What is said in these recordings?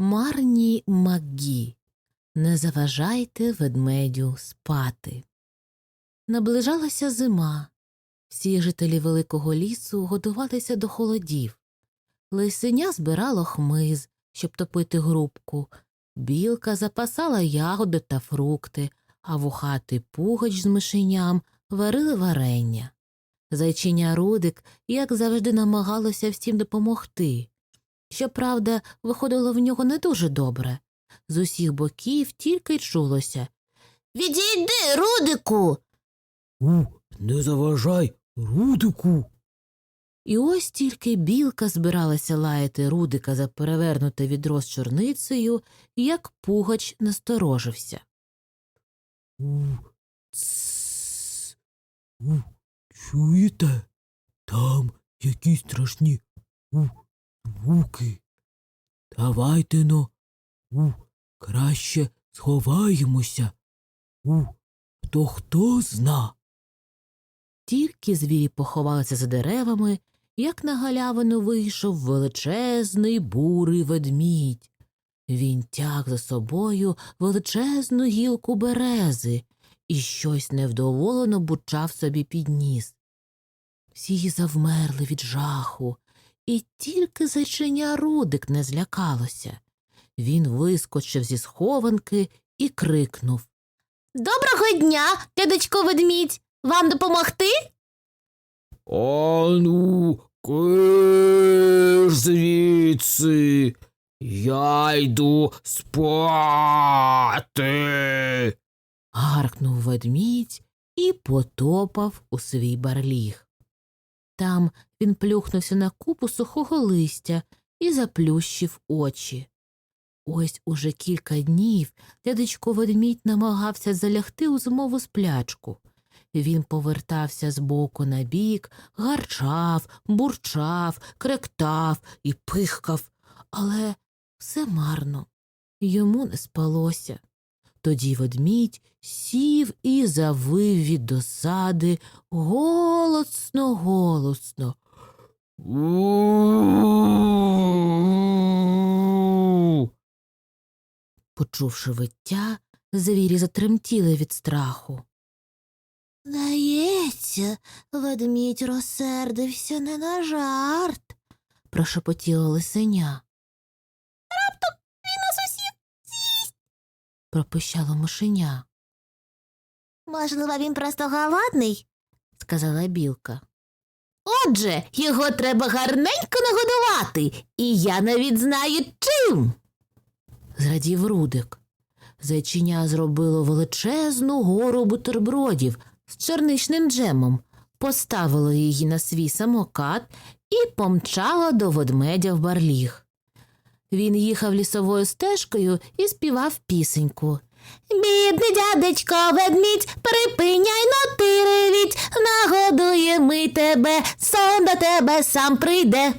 Марні Магі. Не заважайте ведмедю спати. Наближалася зима. Всі жителі великого лісу готувалися до холодів. Лисеня збирало хмиз, щоб топити грубку. Білка запасала ягоди та фрукти, а вухатий пугач з мишеням варили варення. Зайчиня Рудик, як завжди, намагалося всім допомогти. Щоправда, виходило в нього не дуже добре. З усіх боків тільки й чулося. Відійди, Рудику. У, не заважай, Рудику. І ось тільки білка збиралася лаяти Рудика за перевернуте відро з чорницею, як пугач насторожився. У, цс. У, чуєте? Там якісь страшні у, звуки. Давайте но, у, краще сховаємося. У, хто хто зна. Тільки звірі поховалися за деревами, як на галявину вийшов величезний бурий ведмідь. Він тяг за собою величезну гілку берези і щось невдоволено бучав собі під ніс. Всі завмерли від жаху, і тільки зайчиня Рудик не злякалося. Він вискочив зі схованки і крикнув Доброго дня, дядечко ведмідь! Вам допомогти? Ану, киш звідси. Я йду спати. гаркнув ведмідь і потопав у свій барліг. Там він плюхнувся на купу сухого листя і заплющив очі. Ось уже кілька днів дядечко ведмідь намагався залягти у зимову сплячку. Він повертався з боку на бік, гарчав, бурчав, кректав і пихкав, але все марно. Йому не спалося. Тоді ведмідь сів і завив від досади голосно, голосно. Почувши виття, звірі затремтіли від страху. Здається, ведмідь розсердився не на жарт, прошепотіло лисеня. Раптом він нас усіх з'їсть, пропищало мишеня. Можливо, він просто голодний, сказала білка. Отже, його треба гарненько нагодувати, і я навіть знаю чим. Зрадів Рудик. Зайчиня зробило величезну гору бутербродів з чорничним джемом, поставило її на свій самокат і помчало до ведмедя в барліг. Він їхав лісовою стежкою і співав пісеньку. Бідний дядечко ведмідь, припиняй но ти ревіть, нагодує ми тебе, сон до тебе сам прийде.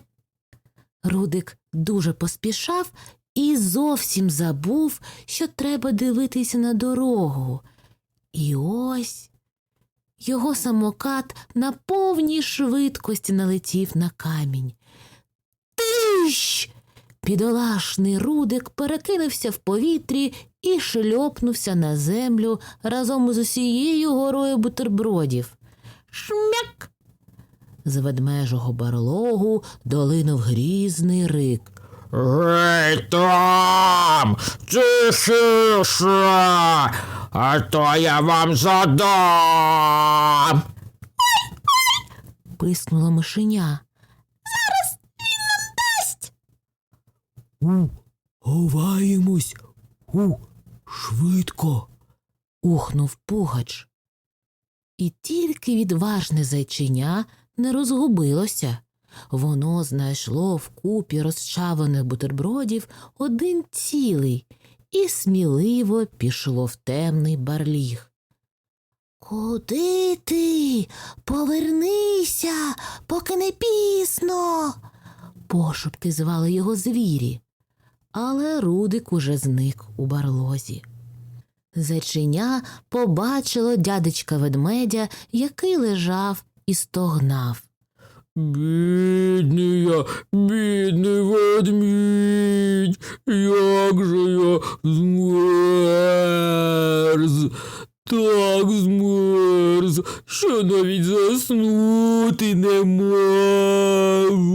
Рудик дуже поспішав і зовсім забув, що треба дивитися на дорогу. І ось його самокат на повній швидкості налетів на камінь. Тищ! Бідолашний Рудик перекинувся в повітрі і шльопнувся на землю разом з усією горою бутербродів. Шмяк! З ведмежого барлогу долинув грізний рик. Гей там! Тихіше! А то я вам задам. Пискнуло мишеня. У, ховаємось. У, швидко. ухнув пугач. І тільки відважне зайчиня не розгубилося. Воно знайшло в купі розчаваних бутербродів один цілий і сміливо пішло в темний барліг. Куди ти? Повернися, поки не пісно. Пошепки звали його звірі, але Рудик уже зник у барлозі. Зайчиня побачило дядечка ведмедя, який лежав і стогнав. Бідний я, бідний ведмідь, Як же я змерз, так змерз, що навіть заснути не можу.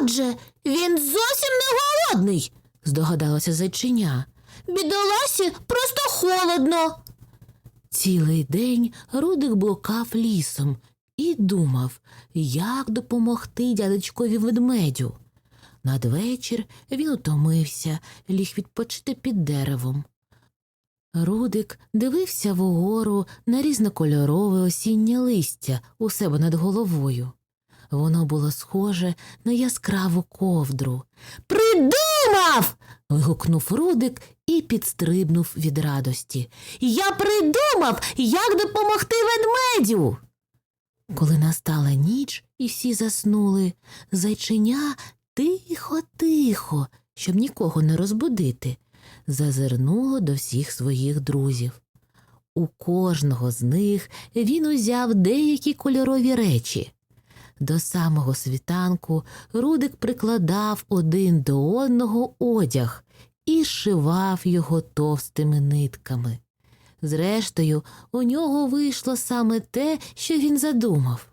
Отже, він зовсім не голодний, здогадалося зайчиня. Бідоласі просто холодно. Цілий день Рудик блукав лісом і думав, як допомогти дядечкові ведмедю. Надвечір він утомився, ліг відпочити під деревом. Рудик дивився вгору на різнокольорове осіннє листя у себе над головою. Воно було схоже на яскраву ковдру. Придумав. вигукнув Рудик і підстрибнув від радості. Я придумав, як допомогти ведмедю. Коли настала ніч і всі заснули, зайчиня тихо, тихо, щоб нікого не розбудити, зазирнуло до всіх своїх друзів. У кожного з них він узяв деякі кольорові речі. До самого світанку Рудик прикладав один до одного одяг і шивав його товстими нитками. Зрештою, у нього вийшло саме те, що він задумав.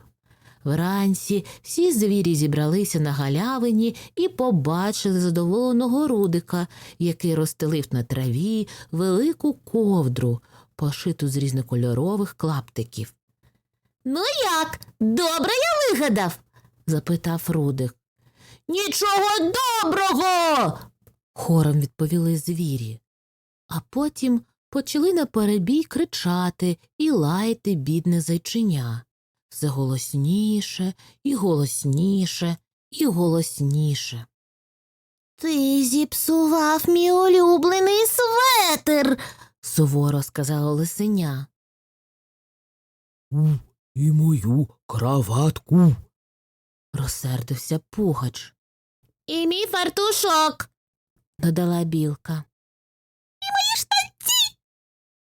Вранці всі звірі зібралися на галявині і побачили задоволеного Рудика, який розстелив на траві велику ковдру, пошиту з різнокольорових клаптиків. Ну як? Добре я вигадав? запитав Рудик. Нічого доброго. хором відповіли звірі. А потім почали на перебій кричати і лаяти бідне зайчиня. Все голосніше і голосніше і голосніше. Ти зіпсував мій улюблений светр, суворо сказала лисеня. І мою краватку. розсердився пугач. І мій фартушок, додала білка. І мої штанці.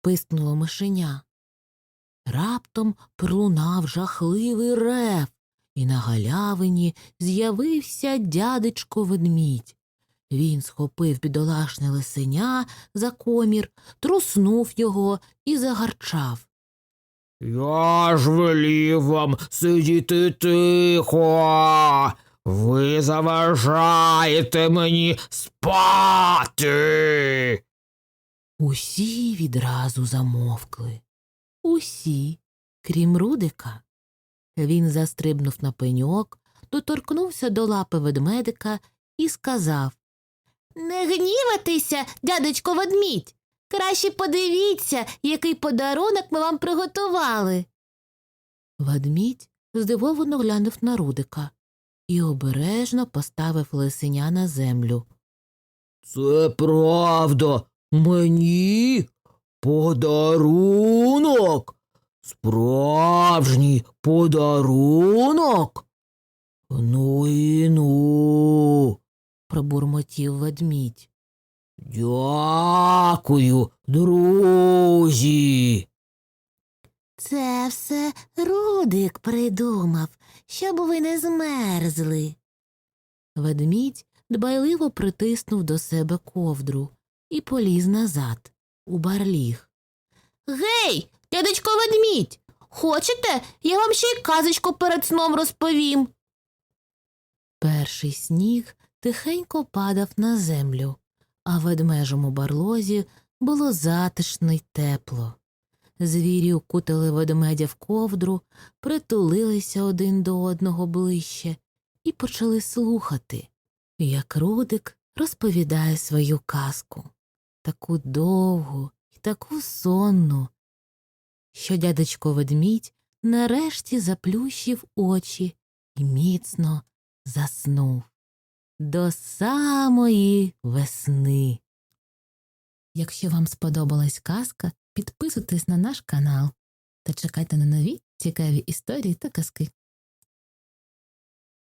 пискнуло мишеня. Раптом пролунав жахливий рев, і на галявині з'явився дядечко ведмідь. Він схопив бідолашне лисеня за комір, труснув його і загарчав. Я ж велів вам сидіти тихо. Ви заважаєте мені спати. Усі відразу замовкли. Усі, крім Рудика. Він застрибнув на пеньок, доторкнувся до лапи ведмедика і сказав Не гніватися, дядечко ведмідь. Краще подивіться, який подарунок ми вам приготували. Ведмідь здивовано глянув на Рудика і обережно поставив лисеня на землю. Це правда. Мені подарунок. Справжній подарунок. Ну і ну. пробурмотів ведмідь. Дякую, друзі. Це все Рудик придумав, щоб ви не змерзли. Ведмідь дбайливо притиснув до себе ковдру і поліз назад, у барліг. Гей, дядечко ведмідь, хочете, я вам ще й казочку перед сном розповім. Перший сніг тихенько падав на землю, а в ведмежому барлозі було затишно й тепло. Звірі укутали ведмедя в ковдру, притулилися один до одного ближче і почали слухати, як Рудик розповідає свою казку, таку довгу і таку сонну, що дядечко ведмідь нарешті заплющив очі і міцно заснув до самої весни. Якщо вам сподобалась казка, підписуйтесь на наш канал та чекайте на нові цікаві історії та казки.